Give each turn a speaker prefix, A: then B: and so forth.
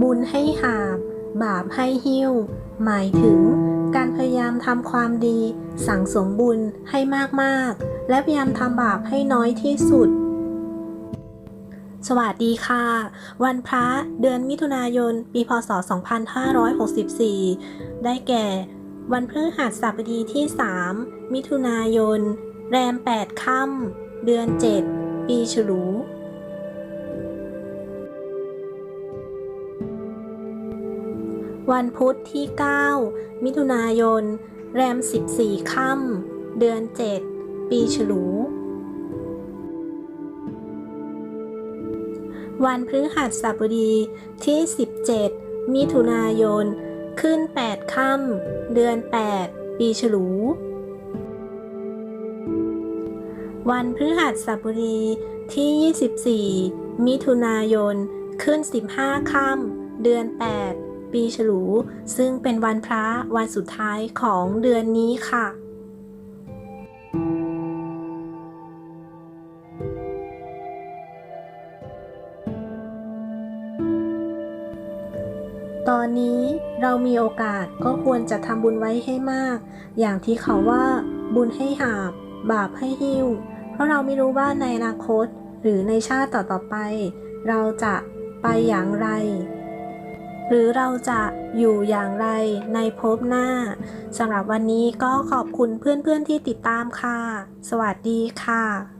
A: บุญให้หาบ บาปให้หิ้ว หมายถึง การพยายามทำความดี สั่งสมบุญให้มากๆ และพยายามทำบาปให้น้อยที่สุด สวัสดีค่ะ วันพระเดือนมิถุนายน ปีพศ 2564 ได้แก่ วันพฤหัสบดีที่ 3 มิถุนายน แรม 8 ค่ำเดือน 7 ปีฉลู วันพุธที่ 9 มิถุนายน แรม 14 ค่ำ เดือน 7 ปีฉลู วันพฤหัสบดีที่ 17 มิถุนายน ขึ้น 8 ค่ำ เดือน 8 ปีฉลู วันพฤหัสบดีที่ 24 มิถุนายน ขึ้น 15 ค่ำ เดือน 8 ปีฉลู ซึ่งเป็นวันพระวันสุดท้ายของเดือนนี้ค่ะตอนนี้เรามีโอกาสก็ควรจะทำบุญไว้ให้มาก อย่างที่เขาว่าบุญให้หาบ บาปให้หิ้ว เพราะเราไม่รู้ว่าในอนาคต หรือในชาติต่อๆไป เราจะไปอย่างไร หรือเราจะอยู่อย่างไรในภพหน้าสำหรับวันนี้ก็ขอบคุณเพื่อนๆที่ติดตามค่ะ สวัสดีค่ะ